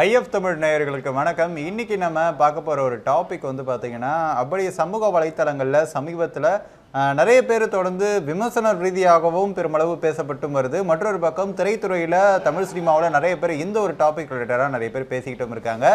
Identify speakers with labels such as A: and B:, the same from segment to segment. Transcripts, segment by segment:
A: If Tamil நேயர்களுக்கு வணக்கம். இன்னைக்கு நம்ம பார்க்க போற ஒரு டாபிக் வந்து பாத்தீங்கன்னா அப்படி சமூக வலைத்தளங்கள்ல சமீபத்துல நிறைய பேர் தொடர்ந்து விமர்சன ரீதியாகவும் பெருமளவு பேசப்பட்டும் வருது. மற்றொரு பக்கம் திரைத்துறையில தமிழ் சினிமாவில் நிறைய பேர் இந்த ஒரு டாபிக் ரிலேட்டடாக நிறைய பேர் பேசிக்கிட்டும் இருக்காங்க.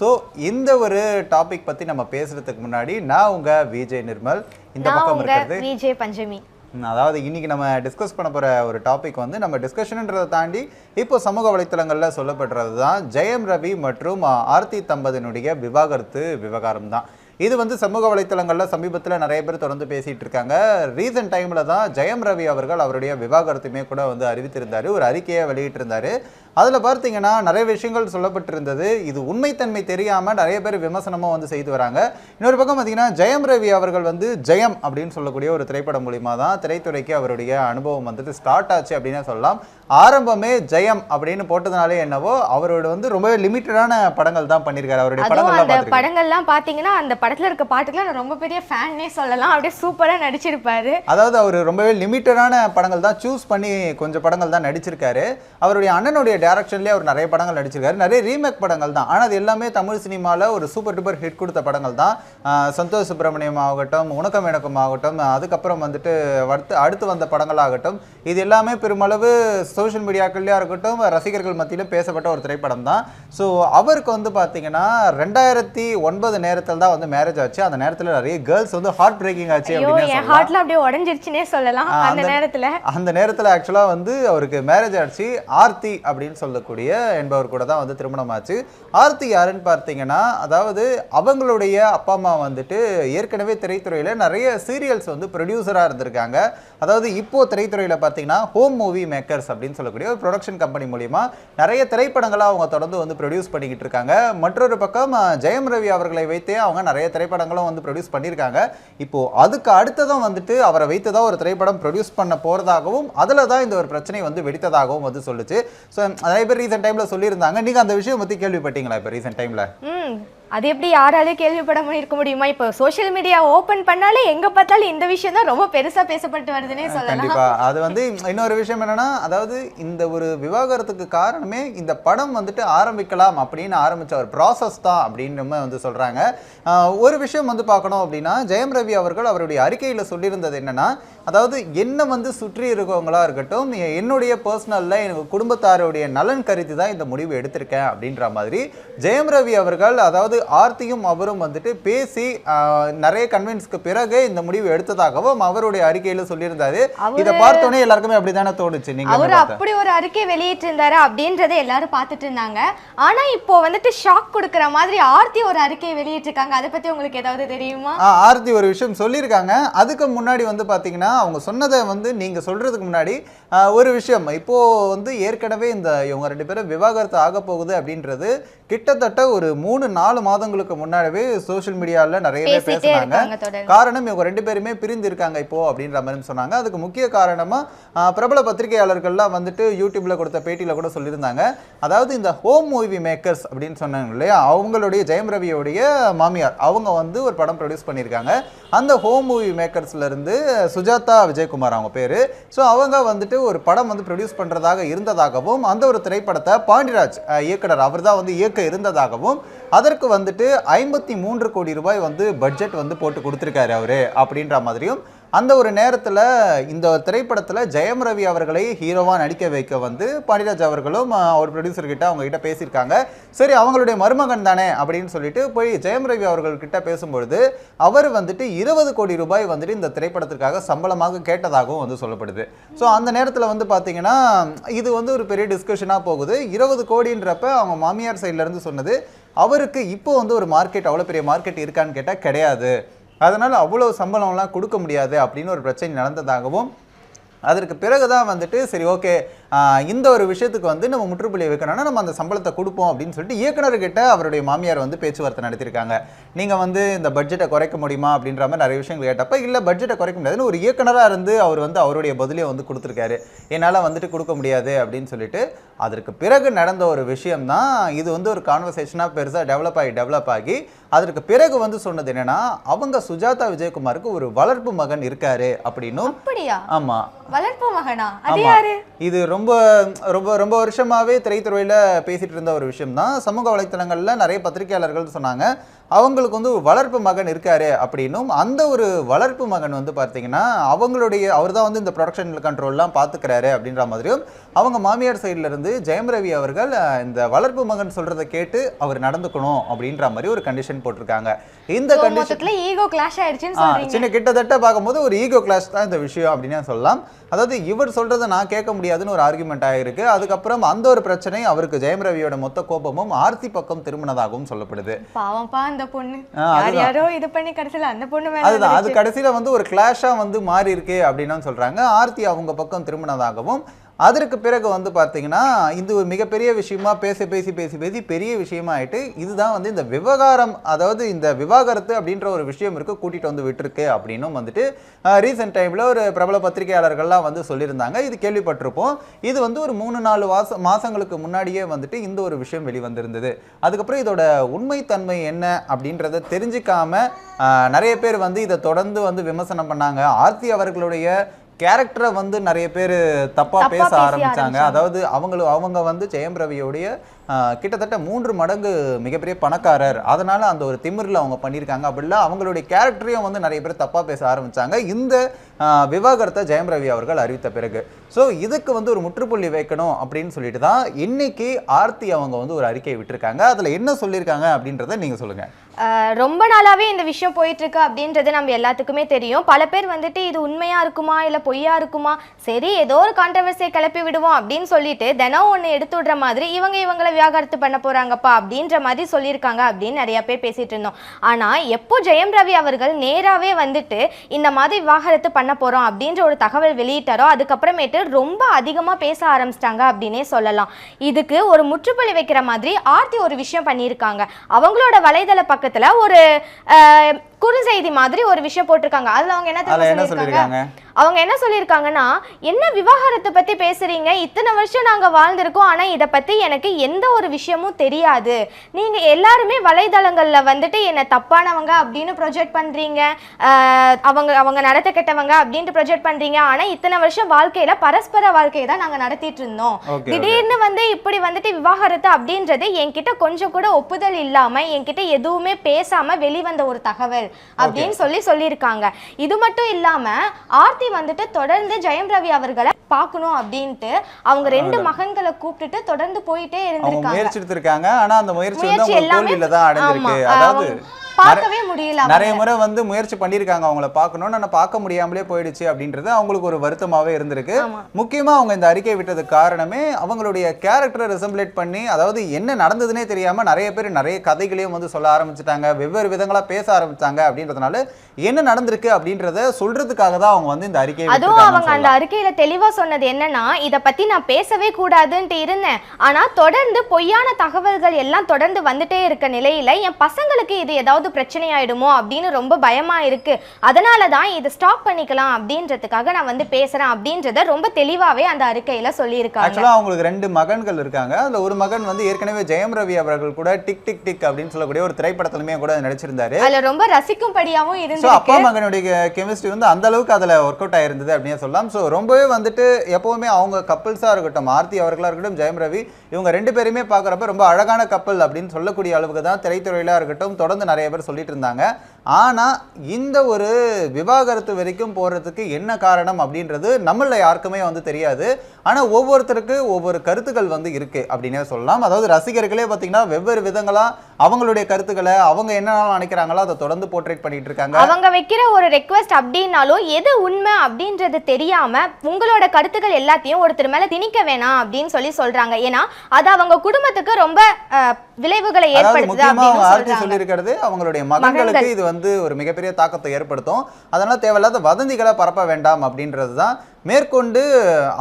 A: ஸோ இந்த ஒரு டாபிக் பத்தி நம்ம பேசுறதுக்கு முன்னாடி நான் உங்க விஜய் நிர்மல். இந்த பக்கம் இருக்கிறது
B: விஜய் பஞ்சமி.
A: அதாவது இன்றைக்கி நம்ம டிஸ்கஸ் பண்ண போகிற ஒரு டாபிக் வந்து நம்ம டிஸ்கஷனுன்றதை தாண்டி இப்போ சமூக வலைத்தளங்களில் சொல்லப்படுறது தான் ஜெயம் ரவி மற்றும் ஆர்த்தி தம்பதியினுடைய விவாகரத்து விவகாரம் தான் இது வந்து சமூக வலைத்தளங்கள்ல சமீபத்தில் நிறைய பேர் தொடர்ந்து பேசிட்டு இருக்காங்க. ரீசன்ட் டைம்ல தான் ஜெயம் ரவி அவர்கள் அவருடைய விவாகரத்துமே கூட வந்து அறிவித்திருந்தாரு. ஒரு அறிக்கையை வெளியிட்டிருந்தாரு. அதுல பார்த்தீங்கன்னா நிறைய விஷயங்கள் சொல்லப்பட்டிருந்தது. இது உண்மைத்தன்மை தெரியாம நிறைய பேர் விமர்சனமும் வந்து செய்து வராங்க. இன்னொரு பக்கம் பார்த்தீங்கன்னா ஜெயம் ரவி அவர்கள் வந்து ஜெயம் அப்படின்னு சொல்லக்கூடிய ஒரு திரைப்படம் மூலியமா தான் திரைத்துறைக்கு அவருடைய அனுபவம் வந்துட்டு ஸ்டார்ட் ஆச்சு அப்படின்னே சொல்லலாம். ஆரம்பமே ஜெயம் அப்படின்னு போட்டதுனாலே என்னவோ அவரோட வந்து ரொம்பவே லிமிட்டடான படங்கள் தான் பண்ணியிருக்காரு அவருடைய படங்கள்லாம்
B: படங்கள்லாம் பாத்தீங்கன்னா அந்த படத்துல இருக்க பாட்டுக்குலாம் நான் ரொம்ப பெரிய ஃபேன்னே சொல்லலாம். அப்படியே சூப்பரா நடிச்சிருப்பாரு.
A: அதாவது அவர் ரொம்பவே லிமிட்டடான படங்கள் தான் சூஸ் பண்ணி கொஞ்சம் படங்கள் தான் நடிச்சிருக்காரு. அவருடைய அண்ணனுடைய டைரக்ஷன்லேயே அவர் நிறைய படங்கள் நடிச்சிருக்காரு. நிறைய ரீமேக் படங்கள் தான். ஆனால் அது எல்லாமே தமிழ் சினிமாவில் ஒரு சூப்பர் டூப்பர் ஹிட் கொடுத்த படங்கள் தான். சந்தோஷ் சுப்பிரமணியம் ஆகட்டும் உணக்கம் எனக்கும் ஆகட்டும் அதுக்கப்புறம் வந்துட்டு அடுத்து அடுத்து வந்த படங்களாகட்டும் இது எல்லாமே பெருமளவு சோஷியல் மீடியாக்கள்லையாக இருக்கட்டும் ரசிகர்கள் மத்தியிலும் பேசப்பட்ட ஒரு திரைப்படம் தான். ஸோ அவருக்கு வந்து பார்த்தீங்கன்னா ரெண்டாயிரத்தி ஒன்பது நேரத்தில் தான் வந்து மேரேஜ் ஆச்சு. அந்த நேரத்தில் நிறைய கேர்ள்ஸ் வந்து ஹார்ட் பிரேக்கிங் ஆச்சு அப்படின்னு
B: ஹார்ட்ல அப்படியே உடஞ்சிருச்சுனே சொல்லலாம். அந்த நேரத்துல.
A: அந்த நேரத்தில் ஆக்சுவலாக வந்து அவருக்கு மேரேஜ் ஆச்சு. ஆர்த்தி அப்படின்னு சொல்லக்கூடிய என்பவர் கூட தான் வந்து திருமணம் ஆச்சு. ஆர்த்தி யாருன்னு பார்த்தீங்கன்னா அதாவது அவங்களுடைய அப்பா அம்மா வந்துட்டு ஏற்கனவே திரைத்துறையில் நிறைய சீரியல்ஸ் வந்து ப்ரொடியூசராக இருந்திருக்காங்க. அதாவது இப்போ திரைத்துறையில் பார்த்தீங்கன்னா ஹோம் மூவி மேக்கர்ஸ் அப்படின்னு சொல்லக்கூடிய ஒரு ப்ரொடக்ஷன் கம்பெனி மூலிமா நிறைய திரைப்படங்களை அவங்க தொடர்ந்து வந்து ப்ரொடியூஸ் பண்ணிக்கிட்டு இருக்காங்க. மற்றொரு பக்கம் ஜெயம் ரவி அவர்களை வைத்தே அவங்க நிறைய திரைப்படங்களும் வந்து ப்ரொடியூஸ் பண்ணியிருக்காங்க. இப்போ அதுக்கு அடுத்ததும் வந்துட்டு அவரை வைத்து தான் ஒரு திரைப்படம் ப்ரொடியூஸ் பண்ண போகிறதாகவும் அதில் தான் இந்த ஒரு பிரச்சனை வந்து வெடித்ததாகவும் வந்து சொல்லுச்சு. ஸோ நிறைய பேர் ரீசெண்ட் டைமில் சொல்லியிருந்தாங்க. நீங்கள் அந்த விஷயம் பற்றி கேள்விப்பட்டீங்களா இப்போ ரீசெண்ட் டைமில்
B: அது எப்படி யாராலையும் கேள்விப்பட இருக்க முடியுமா? இப்போ சோஷியல் மீடியா ஓபன் பண்ணாலே எங்க பார்த்தாலும் இந்த விஷயம் தான் ரொம்ப பெருசா பேசப்பட்டு வருதுன்னே சொல்லலாம்.
A: கண்டிப்பா. அது வந்து இன்னொரு விஷயம் என்னன்னா அதாவது இந்த ஒரு விவாகரத்துக்கு காரணமே இந்த படம் வந்துட்டு ஆரம்பிக்கலாம் அப்படின்னு ஆரம்பிச்ச ஒரு ப்ராசஸ் தான் அப்படின்னு வந்து சொல்றாங்க. ஒரு விஷயம் வந்து பார்க்கணும் அப்படின்னா ஜெயம் ரவி அவர்கள் அவருடைய அறிக்கையில சொல்லியிருந்தது என்னன்னா அதாவது என்ன வந்து சுற்றி இருக்கவங்களா இருக்கட்டும் என்னுடைய பர்சனல்ல எனக்கு குடும்பத்தாருடைய நலன் கருதி தான் இந்த முடிவு எடுத்திருக்கேன் அப்படின்ற மாதிரி ஜெயம் ரவி அவர்கள் அதாவது ஆர்த்தியும் அவரும் வந்துட்டு பேசி நிறைய கன்வின்ஸ்க்கு பிறகு இந்த முடிவு எடுத்ததாகவும் அவருடைய அறிக்கையில சொல்லியிருந்தாரு. இதை பார்த்தோன்னே எல்லாருக்குமே அப்படிதானே தோணுச்சு நீங்க
B: அவர்? அப்படி ஒரு அறிக்கை வெளியிட்டிருந்தாரு அப்படின்றத எல்லாரும் பார்த்துட்டு இருந்தாங்க. ஆனா இப்போ வந்துட்டு ஷாக் கொடுக்குற மாதிரி ஆர்த்தி ஒரு அறிக்கை வெளியிட்டிருக்காங்க. அதை பத்தி உங்களுக்கு ஏதாவது தெரியுமா?
A: ஆர்த்தி ஒரு விஷயம் சொல்லியிருக்காங்க. அதுக்கு முன்னாடி வந்து பார்த்தீங்கன்னா அவங்க சொன்னதை வந்து நீங்க சொல்றதுக்கு முன்னாடி ஒரு விஷயம். இப்போ வந்து ஏற்கனவே இந்த இவங்க ரெண்டு பேரும் விவாகரத்து ஆக போகுது அப்படின்றது கிட்டத்தட்ட ஒரு மூணு நாலு மாதங்களுக்கு முன்னாடியே சோஷியல் மீடியாவில் நிறைய பேர்
B: பேசிட்டே
A: பேசினாங்க. காரணம் இவங்க ரெண்டு பேருமே பிரிந்து இருக்காங்க இப்போ அப்படின்ற மாதிரி சொன்னாங்க. அதுக்கு முக்கிய காரணமா ஆஹ், பிரபல பத்திரிகையாளர்கள்லாம் வந்துட்டு யூடியூப்ல கொடுத்த பேட்டியில கூட சொல்லியிருந்தாங்க. அதாவது இந்த ஹோம் மூவி மேக்கர்ஸ் அப்படின்னு சொன்னாங்க இல்லையா? அவங்களுடைய ஜெயம் ரவியோடைய மாமியார் அவங்க வந்து ஒரு படம் ப்ரொடியூஸ் பண்ணியிருக்காங்க. அந்த ஹோம் மூவி மேக்கர்ஸ்ல இருந்து சுஜாதா விஜயகுமார் அவங்க பேரு. ஸோ அவங்க வந்துட்டு ஒரு படம் வந்து ப்ரொடியூஸ் பண்றதாக இருந்ததாகவும் அந்த ஒரு திரைப்படத்தை பாண்டிராஜ் இயக்குனர் அவர் தான் வந்து இயக்க இருந்ததாகவும் அதற்கு வந்துட்டு ஐம்பத்தி மூன்று கோடி ரூபாய் வந்து பட்ஜெட் வந்து போட்டு கொடுத்துருக்காரு அவரு அப்படின்ற மாதிரியும் அந்த ஒரு நேரத்தில் இந்த திரைப்படத்தில் ஜெயம் ரவி அவர்களை ஹீரோவாக நடிக்க வைக்க வந்து பாண்டிராஜ் அவர்களும் அவர் ப்ரொடியூசர்கிட்ட அவங்ககிட்ட அவங்க கிட்ட பேசியிருக்காங்க. சரி அவங்களுடைய மருமகன் தானே அப்படின்னு சொல்லிட்டு போய் ஜெயம் ரவி அவர்கள்கிட்ட பேசும்பொழுது அவர் வந்துட்டு இருபது கோடி ரூபாய் வந்துட்டு இந்த திரைப்படத்திற்காக சம்பளமாக கேட்டதாகவும் வந்து சொல்லப்படுது. ஸோ அந்த நேரத்தில் வந்து பார்த்தீங்கன்னா இது வந்து ஒரு பெரிய டிஸ்கஷனாக போகுது. இருபது கோடின்றப்ப அவங்க மாமியார் சைட்லேருந்து சொன்னது அவருக்கு இப்போ வந்து ஒரு மார்க்கெட் அவ்வளோ பெரிய மார்க்கெட் இருக்கான்னு கேட்டால் கிடையாது. அதனால் அவ்வளோ சம்பளம்லாம் கொடுக்க முடியாது அப்படின்னு ஒரு பிரச்சனை நடந்ததாகவும் அதற்கு பிறகு தான் வந்துட்டு சரி ஓகே இந்த ஒரு விஷயத்துக்கு வந்து நம்ம முற்றுப்புள்ளி வைக்கணும்னா நம்ம அந்த சம்பளத்தை கொடுப்போம் அப்படின்னு சொல்லிட்டு இயக்குனர்கிட்ட அவருடைய மாமியார் வந்து பேச்சுவார்த்தை நடத்தியிருக்காங்க. நீங்கள் வந்து இந்த பட்ஜெட்டை குறைக்க முடியுமா அப்படின்ற மாதிரி நிறைய விஷயங்கள் கேட்டப்ப இல்லை பட்ஜெட்டை குறைக்க முடியாதுன்னு ஒரு இயக்குனராக இருந்து அவர் வந்து அவருடைய பதிலையும் வந்து கொடுத்துருக்காரு. என்னால் வந்துட்டு கொடுக்க முடியாது அப்படின்னு சொல்லிட்டு அதற்கு பிறகு நடந்த ஒரு விஷயம் தான் இது வந்து ஒரு கான்வர்சேஷனாக பெருசாக டெவலப் ஆகி டெவலப் ஆகி அதற்கு பிறகு வந்து சொன்னது என்னன்னா அவங்க சுஜாதா விஜயகுமாருக்கு ஒரு வளர்ப்பு மகன் இருக்காரு அப்படின்னும்
B: அப்படியா?
A: ஆமா.
B: வளர்ப்பு மகனா?
A: இது ரொம்ப ரொம்ப ரொம்ப வருஷமாவே திரைத்துறையில பேசிட்டு இருந்த ஒரு விஷயம் தான் சமூக வலைத்தளங்கள்ல நிறைய பத்திரிகையாளர்கள் சொன்னாங்க. அவங்களுக்கு வந்து ஒரு வளர்ப்பு மகன் இருக்காரு அப்படின்னும் அந்த ஒரு வளர்ப்பு மகன் வந்து பார்த்தீங்கன்னா அவங்களுடைய அவர் தான் வந்து இந்த ப்ரொடக்ஷன் கண்ட்ரோல்லாம் பார்த்துக்கிறாரு அப்படின்ற மாதிரியும் அவங்க மாமியார் சைடுல இருந்து ஜெயம் ரவி அவர்கள் இந்த வளர்ப்பு மகன் சொல்றதை கேட்டு அவர் நடந்துக்கணும் அப்படின்ற மாதிரி ஒரு கண்டிஷன் போட்டிருக்காங்க. இந்த கண்டிஷன்
B: ஈகோ கிளாஷ் ஆயிடுச்சுன்னு
A: சின்ன கிட்டத்தட்ட பார்க்கும்போது ஒரு ஈகோ கிளாஸ் தான் இந்த விஷயம் அப்படின்னு சொல்லலாம். அதாவது இவர் சொல்றதை நான் கேட்க முடியாதுன்னு ஒரு ஆர்குமெண்ட் ஆயிருக்கு. அதுக்கப்புறம் அந்த ஒரு பிரச்சனை அவருக்கு ஜெயம் ரவியோட மொத்த கோபமும் ஆர்த்தி பக்கம் திரும்பினதாகவும் சொல்லப்படுது.
B: பாவம்ப்பா அந்த பொண்ணு. யார் இது பண்ணி கடைசியில அந்த பொண்ணு மேல
A: அதுதான். அது. கடைசியில வந்து ஒரு கிளாஷா வந்து மாறி இருக்கு அப்படின்னு சொல்றாங்க. ஆர்த்தி அவங்க பக்கம் திரும்பினதாகவும் அதற்கு பிறகு வந்து பார்த்தீங்கன்னா இது ஒரு மிகப்பெரிய விஷயமா பேசி பேசி பேசி பேசி பெரிய விஷயமா ஆயிட்டு இதுதான் வந்து இந்த விவகாரம் அதாவது இந்த விவாகரத்து அப்படின்ற ஒரு விஷயம் இருக்குது கூட்டிகிட்டு வந்து விட்டுருக்கு அப்படின்னும் வந்துட்டு ரீசெண்ட் டைமில் ஒரு பிரபல பத்திரிகையாளர்கள்லாம் வந்து சொல்லியிருந்தாங்க. இது கேள்விப்பட்டிருப்போம். இது வந்து ஒரு மூணு நாலு வாச மாதங்களுக்கு முன்னாடியே வந்துட்டு இந்த ஒரு விஷயம் வெளிவந்திருந்தது. அதுக்கப்புறம் இதோட உண்மைத்தன்மை என்ன அப்படின்றத தெரிஞ்சுக்காம நிறைய பேர் வந்து இதை தொடர்ந்து வந்து விமர்சனம் பண்ணாங்க. ஆர்த்தி அவர்களுடைய கேரக்டரை வந்து நிறைய பேர் தப்பா
B: தப்பா
A: பேச ஆரம்பிச்சாங்க. அதாவது அவங்கள அவங்க வந்து ஜெயம் ரவியோடைய கிட்டத்தட்ட மூன்று மடங்கு மிகப்பெரிய பணக்காரர். அதனால் அந்த ஒரு திமிரில் அவங்க பண்ணியிருக்காங்க அப்படிலாம் அவங்களுடைய கேரக்டரையும் வந்து நிறைய பேர் தப்பாக பேச ஆரம்பித்தாங்க இந்த விவாகரத்தை ஜெயம் ரவி அவர்கள் அறிவித்த பிறகு. ஸோ இதுக்கு வந்து ஒரு முற்றுப்புள்ளி வைக்கணும் அப்படின்னு சொல்லிட்டு தான் இன்னைக்கு ஆர்த்தி அவங்க வந்து ஒரு அறிக்கையை விட்டிருக்காங்க. அதில் என்ன சொல்லியிருக்காங்க அப்படின்றத நீங்கள் சொல்லுங்க.
B: ரொம்ப நாளாவே இந்த விஷயம் போயிட்டு இருக்கு அப்படின்றது நம்ம எல்லாத்துக்குமே தெரியும். பல பேர் வந்துட்டு இது உண்மையா இருக்குமா இல்ல பொய்யா இருக்குமா? சரி ஏதோ ஒரு கான்ட்ரவர்சியை கிளப்பி விடுவோம் அப்படின்னு சொல்லிட்டு தினம் ஒன்று எடுத்து விடுற மாதிரி இவங்க இவங்கள விவாகரத்து பண்ண போறாங்கப்பா அப்படின்ற மாதிரி சொல்லியிருக்காங்க அப்படின்னு நிறைய பேர் பேசிட்டு இருந்தோம். ஆனா எப்போ ஜெயம் ரவி அவர்கள் நேராகவே வந்துட்டு இந்த மாதிரி விவாகரத்து பண்ண போறோம் அப்படின்ற ஒரு தகவல் வெளியிட்டாரோ அதுக்கப்புறமேட்டு ரொம்ப அதிகமாக பேச ஆரம்பிச்சிட்டாங்க அப்படின்னே சொல்லலாம். இதுக்கு ஒரு முற்றுப்புள்ளி வைக்கிற மாதிரி ஆர்த்தி ஒரு விஷயம் பண்ணியிருக்காங்க. அவங்களோட வலைதள பக்கத்தில் ஒரு குறுஞ்செய்தி மாதிரி ஒரு விஷயம் போட்டிருக்காங்க. அதுல அவங்க என்ன சொல்லியிருக்காங்க? அவங்க என்ன சொல்லியிருக்காங்கன்னா என்ன விவாகரத்தை பத்தி பேசுறீங்க? இத்தனை வருஷம் நாங்க வாழ்ந்திருக்கோம். ஆனா இத பத்தி எனக்கு எந்த ஒரு விஷயமும் தெரியாது. நீங்க எல்லாருமே வலைதளங்கள்ல வந்துட்டு என்ன தப்பானவங்க அப்படின்னு ப்ரொஜெக்ட் பண்றீங்க. அவங்க அவங்க நடத்த கெட்டவங்க அப்படின்ட்டு ப்ரொஜெக்ட் பண்றீங்க. ஆனா இத்தனை வருஷம் வாழ்க்கையில பரஸ்பர வாழ்க்கையை தான் நாங்க நடத்திட்டு இருந்தோம். திடீர்னு வந்து இப்படி வந்துட்டு விவாகரத்து அப்படின்றது என்கிட்ட கொஞ்சம் கூட ஒப்புதல் இல்லாம என்கிட்ட எதுவுமே பேசாம வெளிவந்த ஒரு தகவல். அப்படின்னு சொல்லி சொல்லியிருக்காங்க. இது மட்டும் இல்லாம ஆர்த்தி வந்துட்டு தொடர்ந்து ஜெயம் ரவி அவர்களை பார்க்கணும் அப்படின்ட்டு அவங்க ரெண்டு மகன்களை கூப்பிட்டுட்டு தொடர்ந்து போயிட்டே இருந்திருக்காங்க.
A: முயற்சி எடுத்திருக்காங்க ஆனா அந்த முயற்சி வந்து
B: முயற்சி
A: அவங்க
B: எல்லாமே
A: தோல்வியில தான் அடைஞ்சிருக்கு. அதாவது
B: பார்க்கவே முடியல.
A: நிறைய முறை வந்து முயற்சி பண்ணியிருக்காங்க அவங்கள பார்க்கணும்னு ஆனால் பார்க்க முடியாமலே போயிடுச்சு அப்படின்றது அவங்களுக்கு ஒரு வருத்தமாவே இருந்திருக்கு. முக்கியமா அவங்க இந்த அறிக்கை விட்டதுக்கு காரணமே அவங்களுடைய கேரக்டரை ரெசம்பிளேட் பண்ணி அதாவது என்ன நடந்ததுனே தெரியாம நிறைய பேர் நிறைய கதைகளையும் வந்து சொல்ல ஆரம்பிச்சிட்டாங்க வெவ்வேறு விதங்களா பேச ஆரம்பிச்சாங்க அப்படின்றதுனால என்ன நடந்திருக்கு அப்படின்றத சொல்றதுக்காக தான் அவங்க வந்து இந்த அறிக்கையை
B: அதுவும் அவங்க அந்த அறிக்கையில தெளிவா சொன்னது என்னன்னா இத பத்தி நான் பேசவே கூடாதுன்ட்டு இருந்தேன் ஆனா தொடர்ந்து பொய்யான தகவல்கள் எல்லாம் தொடர்ந்து வந்துட்டே இருக்க நிலையில என் பசங்களுக்கு இது ஏதாவது பிரச்சனை ஆயிடுமோ அப்படின்னு ரொம்ப பயமா இருக்கு. அதனால தான் இதை ஸ்டாப் பண்ணிக்கலாம் அப்படின்றதுக்காக நான் வந்து பேசுறேன் அப்படின்றத ரொம்ப தெளிவாவே அந்த அறிக்கையில சொல்லியிருக்காங்க.
A: ஆக்சுவலா அவங்களுக்கு ரெண்டு மகன்கள் இருக்காங்க. அதுல ஒரு மகன் வந்து ஏற்கனவே ஜெயம் ரவி அவர்கள் கூட டிக் டிக் டிக் அப்படின்னு சொல்லக்கூடிய ஒரு திரைப்படத்திலுமே கூட நடிச்சிருந்தாரு.
B: அதுல ரொம்ப ரசிக்கும்படியாவும்
A: ஸோ
B: இருந்திருக்கு.
A: அப்பா மகனுடைய கெமிஸ்ட்ரி வந்து அந்த அளவுக்கு அதில் ஒர்க் அவுட் ஆயிருந்தது அப்படின்னு சொல்லலாம். ஸோ ரொம்பவே வந்துட்டு எப்பவுமே அவங்க கப்பல்ஸாக இருக்கட்டும் ஆர்த்தி அவர்களாக இருக்கட்டும் ஜெயம் ரவி இவங்க ரெண்டு பேருமே பார்க்குறப்ப ரொம்ப அழகான கப்பல் அப்படின்னு சொல்லக்கூடிய அளவுக்கு தான் திரைத்துறையில இருக்கட்டும் தொடர்ந்து நிறைய பேர் சொல்லிட்டு இருந்தாங்க ஆனால் இந்த ஒரு விவாகரத்து வரைக்கும் போகிறதுக்கு என்ன காரணம் அப்படின்றது நம்மள யாருக்குமே வந்து தெரியாது. ஆனால் ஒவ்வொருத்தருக்கு ஒவ்வொரு கருத்துக்கள் வந்து இருக்கு அப்படின்னே சொல்லலாம். அதாவது ரசிகர்களே பார்த்தீங்கன்னா வெவ்வேறு விதங்களா அவங்களுடைய கருத்துக்களை அவங்க என்னென்ன நினைக்கிறாங்களோ அதை தொடர்ந்து போர்ட்ரேட் பண்ணிட்டு இருக்காங்க.
B: அவங்க வைக்கிற ஒரு ரெக்வெஸ்ட் அப்படின்னாலும் எது உண்மை அப்படின்றது தெரியாம உங்களோட கருத்துக்கள் எல்லாத்தையும் ஒருத்தர் மேல திணிக்க வேணாம் அப்படின்னு சொல்லி சொல்றாங்க. ஏன்னா அது அவங்க குடும்பத்துக்கு ரொம்ப விளைவுகளை ஏற்படுத்துது அப்படின்னு சொல்றாங்க.
A: அவங்களுடைய மகன்களுக்கு இது வந்து ஒரு மிகப்பெரிய தாக்கத்தை ஏற்படுத்தும். அதனால தேவையில்லாத வதந்திகளை பரப்ப வேண்டாம் அப்படின்றது தான் மேற்கொண்டு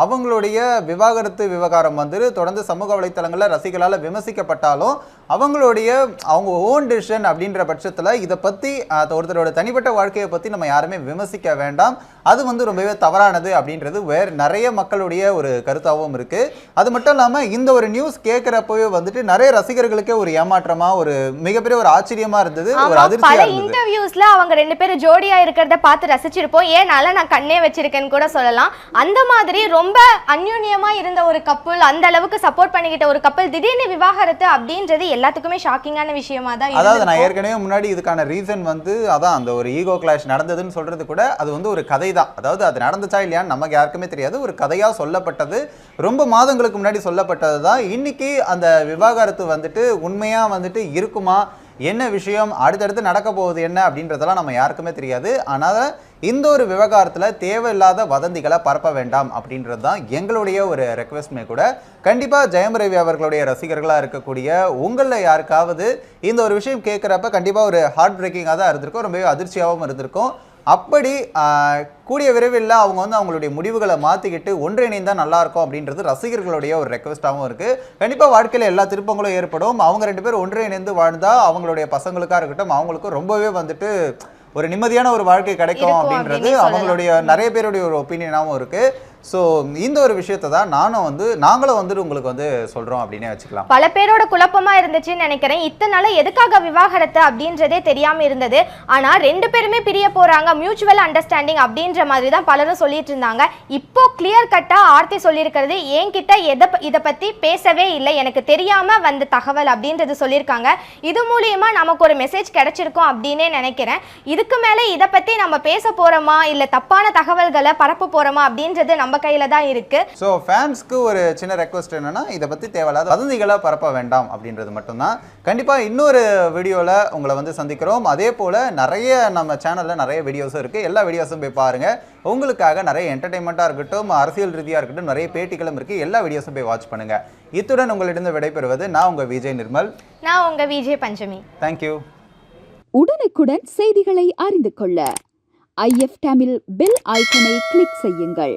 A: அவங்களுடைய விவாகரத்து விவகாரம் வந்து தொடர்ந்து சமூக வலைத்தளங்களில் ரசிகளால் விமர்சிக்கப்பட்டாலும் அவங்களுடைய அவங்க ஓன் டிசிஷன் அப்படின்ற பட்சத்தில் இதை பற்றி ஒருத்தரோட தனிப்பட்ட வாழ்க்கையை பற்றி நம்ம யாருமே விமர்சிக்க வேண்டாம். அது வந்து ரொம்பவே தவறானது அப்படின்றது வேறு நிறைய மக்களுடைய ஒரு கருத்தாகவும் இருக்கு. அது மட்டும் இல்லாமல் இந்த ஒரு நியூஸ் கேட்குறப்பவே வந்துட்டு நிறைய ரசிகர்களுக்கே ஒரு ஏமாற்றமா ஒரு மிகப்பெரிய ஒரு ஆச்சரியமா இருந்தது ஒரு
B: ஆமா
A: அதிர்ச்சியா
B: பல
A: இருந்தது.
B: இன்டர்வியூஸ்ல அவங்க ரெண்டு பேரும் ஜோடியா இருக்கிறத பார்த்து ரசிச்சிருப்போம். ஏனால நான் கண்ணே வச்சிருக்கேன்னு கூட சொல்லலாம். அந்த மாதிரி ரொம்ப அந்யோன்யமா இருந்த ஒரு கப்பல் அந்த அளவுக்கு சப்போர்ட் பண்ணிக்கிட்ட ஒரு கப்பல் திடீர்னு விவாகரத்து அப்படின்றது எல்லாத்துக்குமே ஷாக்கிங்கான விஷயமா தான்
A: அதாவது நான். ஏற்கனவே முன்னாடி இதுக்கான ரீசன் வந்து அதான் அந்த ஒரு ஈகோ கிளாஷ் நடந்ததுன்னு சொல்றது கூட அது வந்து ஒரு கதை தான். அதாவது அது நடந்துச்சா இல்லையான்னு நமக்கு யாருக்குமே தெரியாது. ஒரு கதையா சொல்லப்பட்டது ரொம்ப மாதங்களுக்கு முன்னாடி சொல்லப்பட்டது தான். இன்னைக்கு அந்த விவாகரத்து வந்துட்டு உண்மையா வந்துட்டு இருக்குமா? என்ன விஷயம் அடுத்தடுத்து நடக்க போகுது என்ன அப்படின்றதெல்லாம் நம்ம யாருக்குமே தெரியாது. ஆனால் இந்த ஒரு விவகாரத்தில் தேவையில்லாத வதந்திகளை பரப்ப வேண்டாம் அப்படின்றது தான் எங்களுடைய ஒரு ரெக்வெஸ்ட்மே கூட. கண்டிப்பாக ஜெயம் ரவி அவர்களுடைய ரசிகர்களாக இருக்கக்கூடிய உங்களில் யாருக்காவது இந்த ஒரு விஷயம் கேட்குறப்ப கண்டிப்பாக ஒரு ஹார்ட் பிரேக்கிங்காக தான் இருந்திருக்கும். ரொம்பவே அதிர்ச்சியாகவும் இருந்திருக்கும். அப்படி கூடிய விரைவில் அவங்க வந்து அவங்களுடைய முடிவுகளை மாற்றிக்கிட்டு ஒன்றிணைந்தால் நல்லா இருக்கும் அப்படின்றது ரசிகர்களுடைய ஒரு ரெக்வெஸ்ட்டாகவும் இருக்குது கண்டிப்பாக வாழ்க்கையில் எல்லா திருப்பங்களும் ஏற்படும். அவங்க ரெண்டு பேரும் ஒன்றிணைந்து வாழ்ந்தால் அவங்களுடைய பசங்களுக்காக இருக்கட்டும் அவங்களுக்கும் ரொம்பவே வந்துட்டு ஒரு நிம்மதியான ஒரு வாழ்க்கை கிடைக்கும் அப்படின்றது. அவங்களுடைய நிறைய பேருடைய ஒரு ஒப்பீனியனாகவும் இருக்குது ஸோ இந்த ஒரு விஷயத்தை தான் நானும் வந்து நாங்களும் வந்துட்டு உங்களுக்கு வந்து சொல்கிறோம் அப்படின்னே வச்சுக்கலாம்.
B: பல பேரோட குழப்பமாக இருந்துச்சுன்னு நினைக்கிறேன். இத்தனை நாள் எதுக்காக விவாகரத்து அப்படின்றதே தெரியாமல் இருந்தது. ஆனால் ரெண்டு பேருமே பிரிய போகிறாங்க மியூச்சுவல் அண்டர்ஸ்டாண்டிங் அப்படின்ற மாதிரி தான் பலரும் சொல்லிட்டு இருந்தாங்க. இப்போ கிளியர் கட்டாக ஆர்த்தி சொல்லியிருக்கிறது. என்கிட்ட எதை இதை பற்றி பேசவே இல்லை. எனக்கு தெரியாமல் வந்த தகவல் அப்படின்றது சொல்லியிருக்காங்க. இது மூலியமாக நமக்கு ஒரு மெசேஜ் கிடைச்சிருக்கும் அப்படின்னே நினைக்கிறேன். இதுக்கு மேலே இதை பற்றி நம்ம பேச போகிறோமா இல்லை தப்பான தகவல்களை பரப்ப போகிறோமா அப்படின்றது நம்ம கையில தான் இருக்கு.
A: ஸோ ஃபேன்ஸ்க்கு ஒரு சின்ன ரெக்வஸ்ட் என்னன்னா இதை பற்றி தேவையில்லாத வதந்திகளை பரப்ப வேண்டாம் அப்படின்றது மட்டும்தான். கண்டிப்பாக இன்னொரு வீடியோவில் உங்களை வந்து சந்திக்கிறோம். அதே போல் நிறைய நம்ம சேனலில் நிறைய வீடியோஸும் இருக்குது எல்லா வீடியோஸும் போய் பாருங்கள் உங்களுக்காக நிறைய என்டர்டைன்மெண்ட்டாக இருக்கட்டும் அரசியல் ரீதியாக இருக்கட்டும் நிறைய பேட்டிகளும் இருக்குது எல்லா வீடியோஸும் போய் வாட்ச் பண்ணுங்கள் இத்துடன் உங்களிடம் விடைபெறுவது நான் உங்கள் விஜய் நிர்மல்.
B: நான் உங்க விஜய் பஞ்சமி.
A: தேங்க்யூ
C: உடனுக்குடன் செய்திகளை அறிந்து கொள்ள ஐஎஃப் தமிழ் பெல் ஐக்கனை கிளிக் செய்யுங்கள்.